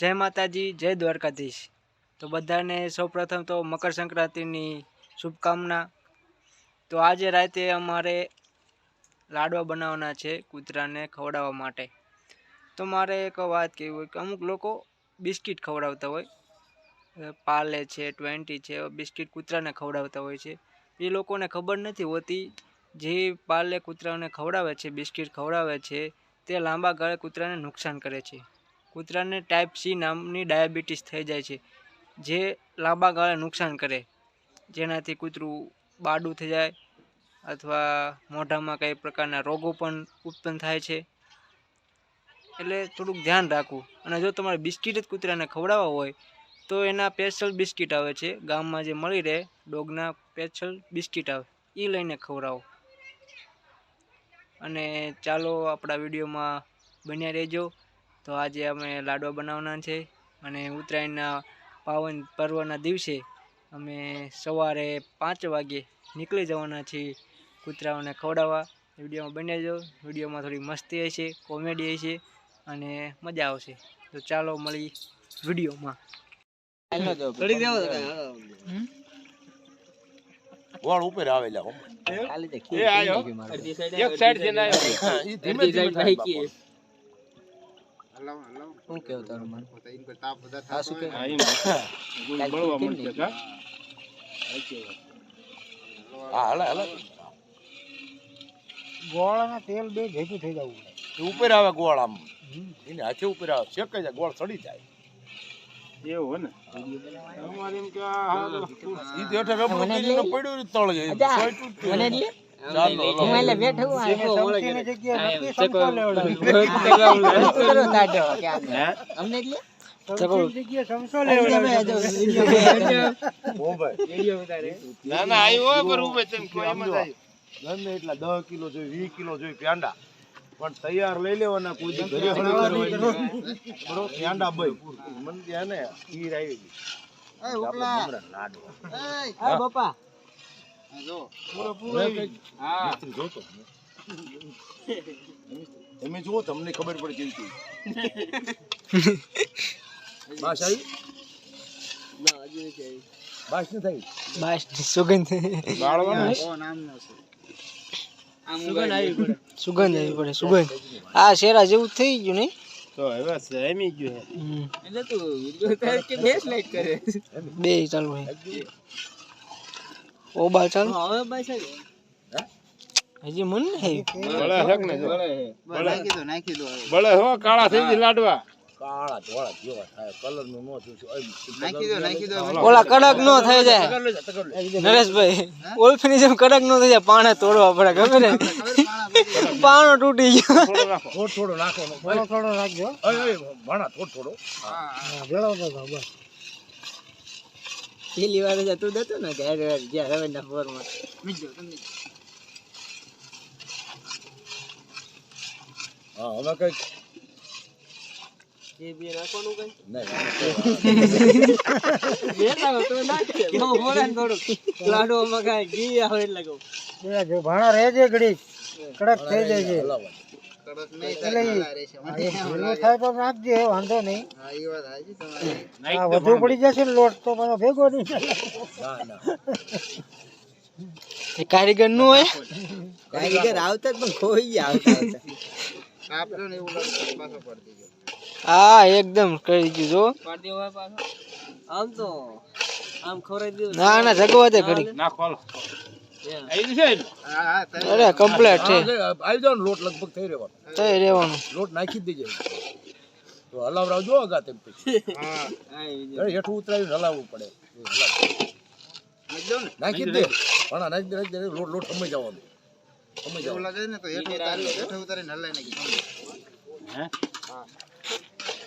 જય માતાજી, જય દ્વારકાધીશ. તો બધાને સૌપ્રથમ તો મકર સંક્રાંતિની શુભકામના. તો આજે રાતે અમારે લાડવા બનાવવાના છે કૂતરાને ખવડાવવા માટે. તો મારે એક વાત કહેવી હોય કે અમુક લોકો બિસ્કિટ ખવડાવતા હોય. પાલે છે, ટ્વેન્ટી છે, બિસ્કિટ કૂતરાને ખવડાવતા હોય છે. એ લોકોને ખબર નથી હોતી જે પાર્લે કૂતરાઓને ખવડાવે છે, બિસ્કિટ ખવડાવે છે, તે લાંબા ગાળે કૂતરાને નુકસાન કરે છે. કૂતરાને ટાઈપ સી નામની ડાયાબિટીસ થઈ જાય છે, જે લાંબા ગાળે નુકસાન કરે. જેનાથી કૂતરું બાડું થઈ જાય અથવા મોઢામાં કઈ પ્રકારના રોગો પણ ઉત્પન્ન થાય છે. એટલે થોડુંક ધ્યાન રાખવું. અને જો તમારે બિસ્કિટ જ કૂતરાને ખવડાવવા હોય, તો એના સ્પેશિયલ બિસ્કિટ આવે છે. ગામમાં જે મળી રહે, ડોગના સ્પેશિયલ બિસ્કિટ આવે. એ લઈને ખવડાવો. અને ચાલો આપણા વિડીયોમાં બન્યા રહેજો. તો આજે અમે લાડવા બનાવવાના છે અને ઉત્તરાયણના પાવન પર્વના દિવસે અમે સવારે પાંચ વાગે નીકળી જવાના છીએ કૂતરાઓને ખવડાવવા. વિડીયોમાં બની જાઓ વિડીયોમાં થોડી મસ્તી હશે કોમેડી હશે અને મજા આવશે. તો ચાલો મળી વિડીયોમાં. ગોળ ઉપર આવેલા હો. એ આયો. એક સાઈડ જઈને આયો. ધીમે ધીમે થાય બાપા. શું કેવું તારું મન? હા એમ. બળવા હા હાલે હાલે ગોળાના તેલ બે ભેગું થઈ જવું ઉપર આવે ગોળ આમ. એને હાથે ઉપર આવે. શેકાઈ જાય ગોળ સડી જાય. એવું ને? અમારે એમ કે આ પડ્યું તળ જાય. જગ્યાએ નક્કી. હે? સમસીની જગ્યાએ સમસો લેવડાવ્યો. ઓ ભાઈ. ના ના આવ્યો પર ઉભે તેમ કોઈ એમ ગમે એટલા દસ કિલો જોઈ વીસ કિલો જોઈ પ્યાંડા. પણ તૈયાર લઈ લેવાના કોઈ ઘરે. બરોબર? પ્યાંડા ભાઈ મને ત્યાં ને ખીર આવી ગઈ. મમરા જોતો. તમે જુઓ તમને ખબર પડે કેવી કેવી બાસ આવી? બાસ ન થઈ બાસ સુગંધ. બાળવાનું? સુગંધ આવી પડે. સુગંધ આવી પડે સુગંધ. આ શેરા જેવું થઈ ગયું નહીં તો હવે ગયું બે ચાલુ છે ઓબાલ ચાલુ? હજી મન નહીં બળે હક ને જો બળે હો. કાળા થઈ ગઈ લાડવા. કાળા ધોળા જેવા થાય કલરનું નો થયું ઓલા કડક નો થઈ જાય. નરેશભાઈ ઓલ્ફીની જેમ કડક નો થઈ જાય પાણે તોડવા પડે ખબર ને પાણો તૂટી ગયો. થોડો થોડો થોડો નાખો થોડો થોડો અય ભણા થોડો થોડો. હા, ભેળો બસ. પેલી વાર જતું દેતો ને ઘેર જ્યાં રવેના ફોરમાં હા હવે કંઈક એ બે નાખવાનું કઈ? નહીં. લાડવામાં કાંઈ ઘી આવે એટલે કહું. ભાણા રહેજે ઘડી કડક થઈ જાય છે હલાવવા એટલે ઈ- હા, એ ઢીલું થાય તો નાખજે વાંધો નહીં. આ વધુ પડી જશે ને લોટ તો પાછો ભેગો નહીં થાય. ના ના. એ કારીગરનું હોય? કારીગર આવતા જ પણ ખોઈ ગયા આવતા હા એકદમ કરી દીધું જો. આમ તો આમ ખોરાઈ દીધું ના ના જગવા દે ઘડી નાખો હાલો આવી છે ને? અરે કમ્પ્લીટ છે. આવી જાવ લોટ લગભગ થઈ રહેવાનો. થઈ રહેવાનો. લોટ નાખી દેજે. તો હલાવરાવજો અગા તેમ પછી. અરે હેઠું ઉતરાવીને હલાવવું પડે. નાખી દે પણ નાખી દે નાખી દે લોટ લોટ સમય જવાનો. સમય જવાનું. હે?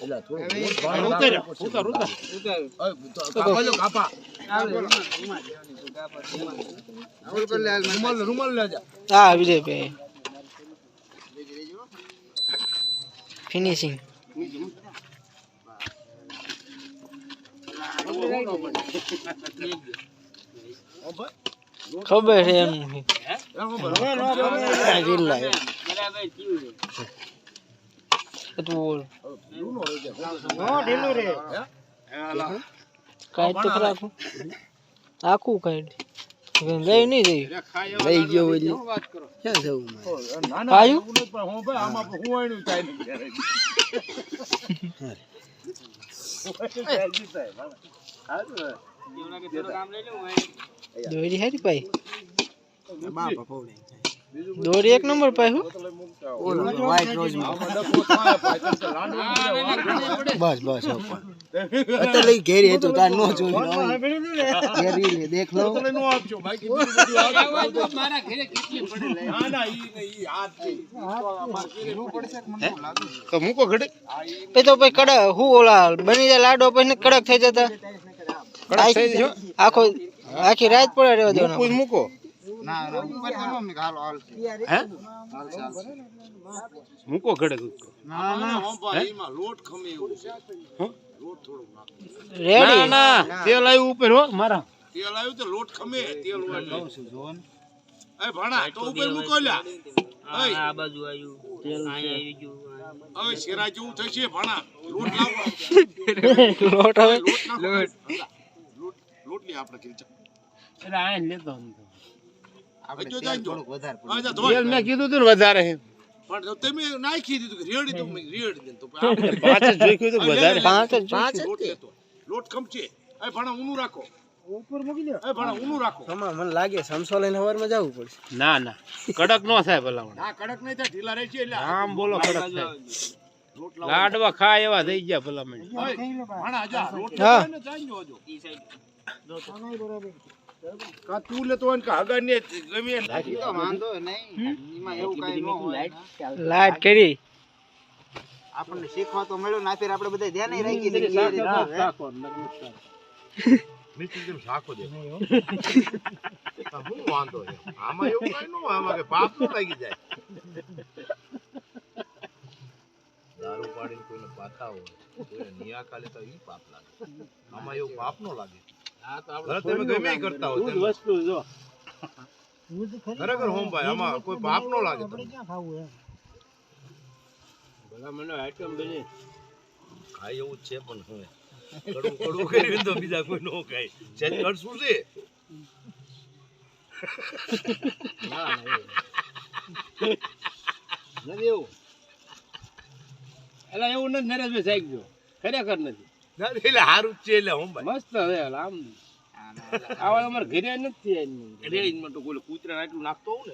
એટલે થોડું લોટ ભાણો ઉતાર નાખો પછી. ઉતાર ઉતાર ઉતાર તો કાપા કાપા. રૂમાલ રૂમાલ લેજા હા વિજયભાઈ ફિનિશિંગ ખબર છે એમ. તું ઢીલું રે. કાંઈ તો ખરા આખું કાઢ કાંઈ લઈ નહીં જઈ લઈ ગયો એટલે ક્યાં જવું પાયું દોરી હારી પાઈ બાપા પવડે દોરી એક નંબર પાઈ હું. ઓલો વ્હાઈટ રોજ બસ બસ અત્યારે લઈ ઘેરી હતું તાર નો જોયું ઘેરી લે દેખ લો. તો મૂકો ઘડે. એ તો પછી કડક હું ઓલા બની જાય લાડો પછી કડક થઈ જતા. કડક થઈ જશે. આખો આખી રાત પડે રહેવા દેવાનો. મૂકો. જ મૂકો હે? મૂકો ઘડે લોટ ખમે એવું છે. લોટ થોડોક નાખો. ના રેડી ના. તેલ આવ્યું ઉપર હો મારા. તેલ આવ્યું તો લોટ ખમે તેલ હોય. એ ભણા તો ઉપર મૂકો લ્યા. આ બાજુ આવ્યું. અહીંયા આવી ગયું હવે શેરા જેવું થશે ભણા. લોટ લાવો. લોટ હવે. લોટ લોટ. લોટ લે આપણે કીધું એટલે આ લેતો હા. મેં કીધું તું વધારે પણ તમે નાખી દીધું કે રેડી તો રેડી તો પાંચ જ જોઈ કીધું વધારે પાંચ જ પાંચ લોટ લેતો. લોટ એ ભણા ઊનું રાખો. ઉપર મૂકી દો. એ ભણા ઊનું રાખો. મને લાગે સમસો લઈને સવારમાં જવું પડશે. ના ના. કડક નો થાય ભલામણ. ના કડક નહીં થાય ઢીલા રહેશે એટલે આમ બોલો કડક થાય. લાડવા ખાય એવા થઈ ગયા ભલામણ. ભણા જા. કાં તું લેતો હોય ને હગા ને ગમે. એ વાંધો નહીં. એમાં એવું કઈ ન હોય. લાઈટ કરી? આપણને શીખવા તો મળ્યું ના આપણે બધા ધ્યાન રાખી મીઠું જેમ શાકો દે તો વાંધો છે? આમાં એવું કઈ ન હોય આમાં કે પાપ ન લાગી જાય. દારૂ પાડીને કોઈને પાથા હોય કોઈને નિયા કાલે તો ઈ પાપ લાગે. આમાં એવું પાપ નો લાગે. ગમે કરતા હોય. વસ્તુ જો. ખરેખર હોમ ભાઈ આમાં કોઈ પાપ નો લાગે ક્યાં ખાવું એમ? ભલામણ આઈટમ બની. ખાય એવું છે પણ હવે. કડવું કડવું કર્યું તો બીજા કોઈ ન ખાય. છે? કડશું છે નથી. એવું. એટલે એવું નથી નરેશભાઈ સાહેબ જો. ખરેખર નથી. એટલે હારું છે એટલે હું મસ્ત હવે આમ. આવા અમારે ઘરે નથી રેન્જમાં કોઈ કૂતરા આટલું નાખતો હોઉં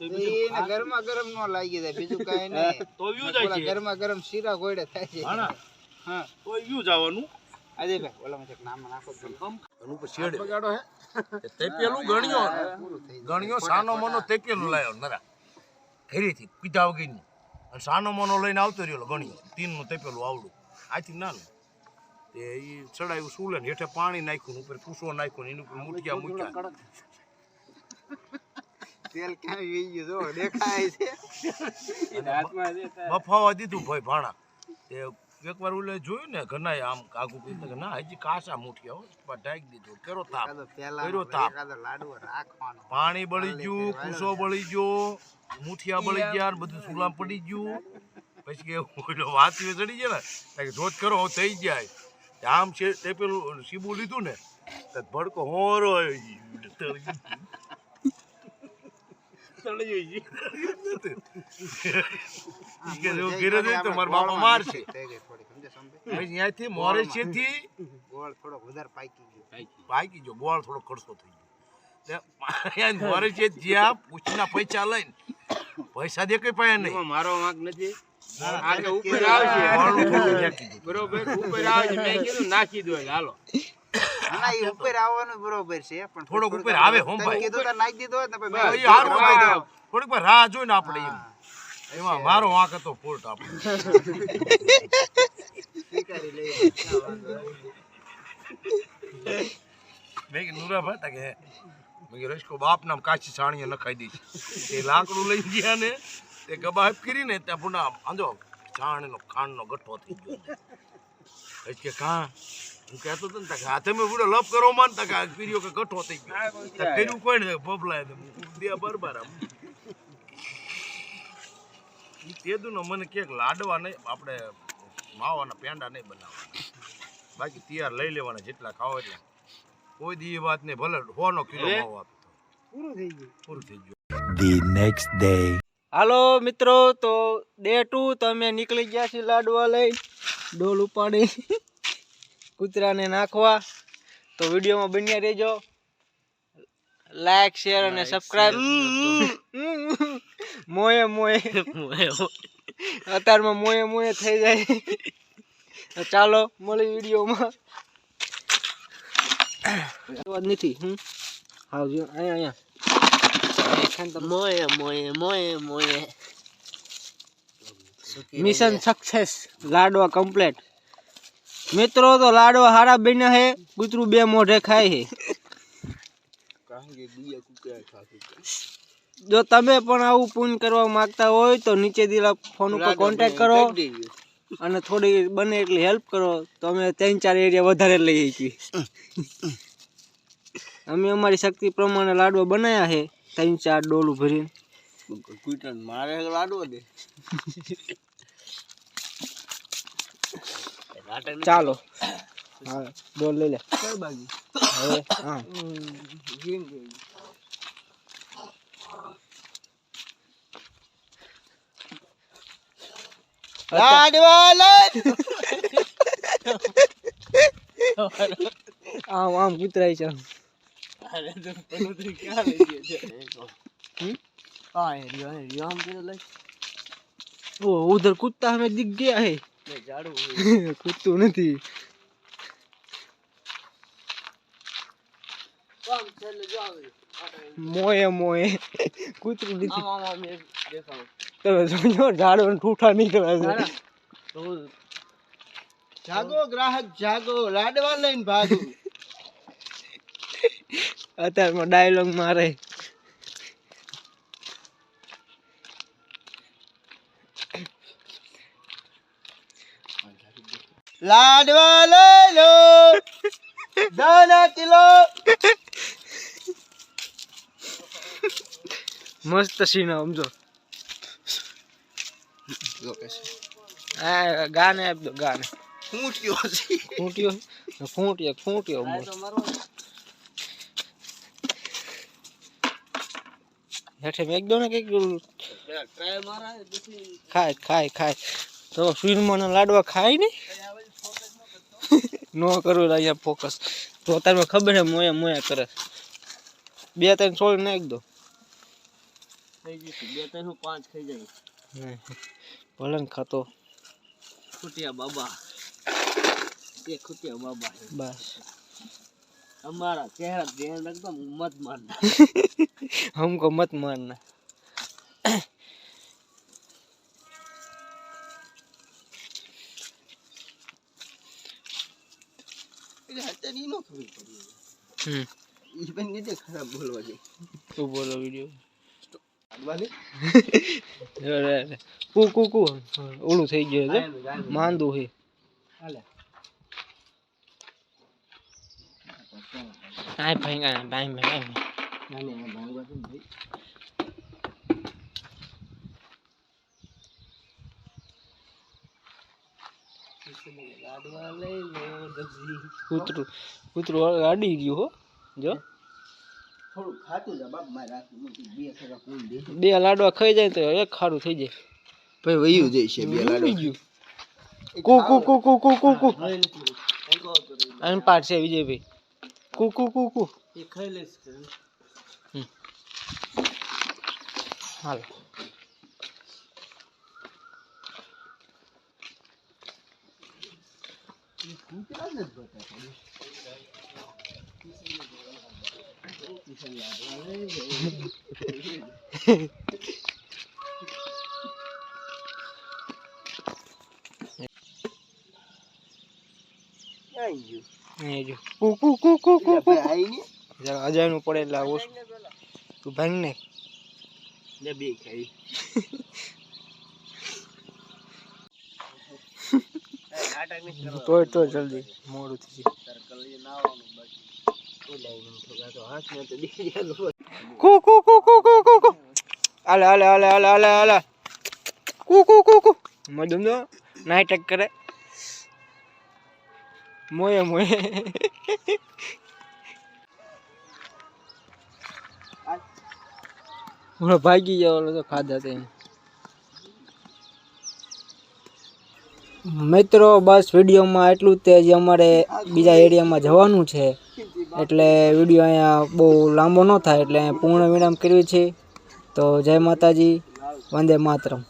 ને ગરમા ગરમ નો લાગી જાય બીજું કઈ નહીં. તો વ્યૂ જાય છે. ગરમા ગરમ શીરા ગોળે થાય છે. હા તો વ્યૂ જવાનું. અજય ભાઈ ઓલામાં એક નામ નાખો તો એનું પર શેડ. તે પેલું ગણ્યો. ગણ્યો સાનો મોનો તે પેલું લાયો નરા. ઘરેથી પીધા વગરની. અને સાનો મોનો લઈને આવતો રહ્યો ગણ્યો. તીનનું તે પેલું આવડું. આથી નાનું તે એ ચડાયું સુલે ને હેઠે પાણી નાખ્યું ઉપર કૂસો નાખ્યું ને એની ઉપર મુઠિયા મૂક્યા. તેલ ક્યાં વી ગયું જો દેખાય છે. બફાવા દીધું ભાઈ ભાણા. તે એકવાર ઓલે જોયું ને ઘરના આમ કાકુ કીધું કે ના હજી કાસા મુઠિયા હો પણ ઢાંકી દીધો. કેરો તાપ. કર્યો તાપ. પાણી બળી ગયું કૂસો બળી ગયો મૂઠિયા બળી ગયા બધું સુલામ પડી ગયું. પછી કે ઓલો વાતી ચડી ગયા ને જોત કરો થઈ જાય. આમ છે તે પેલું સીબુ લીધું ને તો ભડકો હોરો મારા ગોળ થોડોક વધારે પાકી ગયો. ગયો. ગોળ થોડો ખડસો થઈ ગયો. ત્યાં મોરેશી જ્યાં પૂછના પૈસા લઈને પૈસા દે કઈ પાયા નહીં? મારો વાંક નથી. આ તો ઉપર કેવું આવશે. ગોળનું દીધું. બરોબર ઉપર આવશે. મેં કીધું નાખી દો હાલો. ના એ ઉપર આવવાનું બરોબર છે પણ થોડોક ઉપર આવે, હોમ ભાઈ. કીધું તો નાખી દીધો ને પછી હારું કીધું, થોડીક વાર રાહ જોઈને આપણે એમ. એમાં મારો વાંક હતો ફોલ્ટ આપણે. સ્વીકારી લઈએ મેં કીધું નુરાભાઈ તા મેં કીધું રસકો બાપ નામ કાચી સાણીએ નખાઈ દઈશ. એ લાકડું લઈ ગયા ને તે ગબાહબ કરીને ત્યાં પુના આંધો છાણનો ખાંડનો ગઠ્ઠો થઈ ગયો. પછી કે કા? હું કહેતો હતો ને તા મેં આ પૂરો લપ કરો માન તા કે આ પીરીઓ કે ગઠ્ઠો થઈ ગયો. તા કર્યું કોઈ ને બબલાય તો બે બરબાર આમ. ઈ તે દુનો મને ક્યાંક લાડવા નહીં આપણે માવાના પેંડા નહીં બનાવવાના. બાકી તૈયાર લઈ લેવાના જેટલા ખાવ એટલા. કોઈ દી વાત નહીં ભલે હોનો કિલો માવો આપતો પૂરું થઈ ગયું. પૂરું થઈ ગયું. The next day. હાલો મિત્રો તો ડે ટુ તમે નીકળી ગયા છીએ લાડવા લઈ. ડોલ ઉપાડી કૂતરાને નાખવા. તો વિડીયોમાં બન્યા રહેજો. લાઈક શેર અને સબસ્ક્રાઈબ મોએ મોએ. અત્યારમાં મોએ મોએ થઈ જાય. તો ચાલો મળી વિડીયોમાં. વાત નથી હમ. આવજો અહીંયા અહીંયા. મોએ મોએ મોએ મોએ મિશન સક્સેસ લાડવા કમ્પ્લીટ મિત્રો તો લાડવા હારા બન્યા હે. કૂતરું બે મોઢે ખાય હે. જો તમે પણ આવું પૂન કરવા માંગતા હોય તો નીચે દિલા ફોન ઉપર કોન્ટેક્ટ કરો અને થોડી બને એટલી હેલ્પ કરો. તો અમે ત્રણ ચાર એરિયા વધારે લઈ છીએ. અમે અમારી શક્તિ પ્રમાણે લાડવા બનાવ્યા છે ત્રણ ચાર ડોલું ભરીને કુટન મારે લાડવો દે. ચાલો. હા ડોલ લઈ લે. હવે હા. લાડવા આમ આમ કૂતરાય છે. હા એ રિયો એ રિયો આમ કરે લઈ ઓ ઉધર કૂદતા હમે દિખ ગયા હે લે ઝાડુ કૂદતું નથી કામ છેલ્લે જો આવે મોએ મોએ કૂતરું નથી આમ આમ આમ એક દેખાવ તમે જોજો ઝાડો ઠૂઠા નીકળે છે તો જાગો ગ્રાહક જાગો લાડવા લઈને ભાગો અત્યારમાં ડાયલોગ મારે. લાડવા લઈ લો. કિલો. મસ્ત સીન સમજો. આ ગાને આપ દો ગાને. ખૂંટ્યો છે. ખૂંટ્યો ખૂંટ્યો ખૂંટ્યો મસ્ત. હેઠે મેક દો ને કંઈક ખાય ખાય ખાય. તો ફિલ્મોના લાડવા ખાય નહીં? ન કરું અહીંયા ફોકસ તો તારે ખબર છે મોયા મોયા કરે. બે ત્રણ છોડ નાખ દો. બે ત્રણ પાંચ ખાઈ જાય ભલે ખાતો. ખૂટિયા બાબા. એ ખૂટિયા બાબા બસ. અમારા ચહેરા ધ્યાન રાખતો મત મારના हमको मत मारना એટલે અત્યારે ઈ નો ખબર પડી हम्म ઈ પણ નીચે ખરાબ બોલવા છે तू बोलो वीडियो લાડવાની અરે અરે કુ કુ કુ ઓલું થઈ ગયું છે માંદું હે હાલે આય ભાઈ આય ભાઈ ભાઈ નાને આ ભાંગવા છે ને ભાઈ લાડવા લઈ લો દજી કૂતરું કૂતરું અડી ગયું હો જો થોડું ખાતું જા બાપ મારે રાખું નથી બે ખરા કોણ દે બે લાડવા ખાઈ જાય તો એક ખારું થઈ જાય ભાઈ વયું જાય છે ઉડી ગયું કુ કુ કુ કુ કુ કુ કુ આન પાટ છે વિજયભાઈ કુ કુ કુ કુ. એ ખાઈ લઈશ હાલ. એ જો કુ કુ કુ કુ કુ કુ જરા અજાયનું પડે એટલે આવું તું ભાંગ ને લે બે ખાઈ નહીં તોય તોય જલ્દી મોડું થઈ જાય સર્કલ એ ના આવવાનું બાકી ઓલાઈ ને થોડા તો હાથ ને તો દીધી ગયેલું કુ કુ કુ કુ કુ કુ કુ આલે આલે આલે આલે આલે આલે કુ કુ કુ કુ મદમ જો નાટક કરે મોએ મોએ હું ભાગી જાવ તો ખાધા તે. મિત્રો, બસ વિડીયોમાં એટલું જ તે જે અમારે બીજા એરિયામાં જવાનું છે. એટલે વીડિયો અહીંયા બહુ લાંબો ન થાય, એટલે પૂર્ણ વિરામ કર્યું છે. તો જય માતાજી, વંદે માતરમ.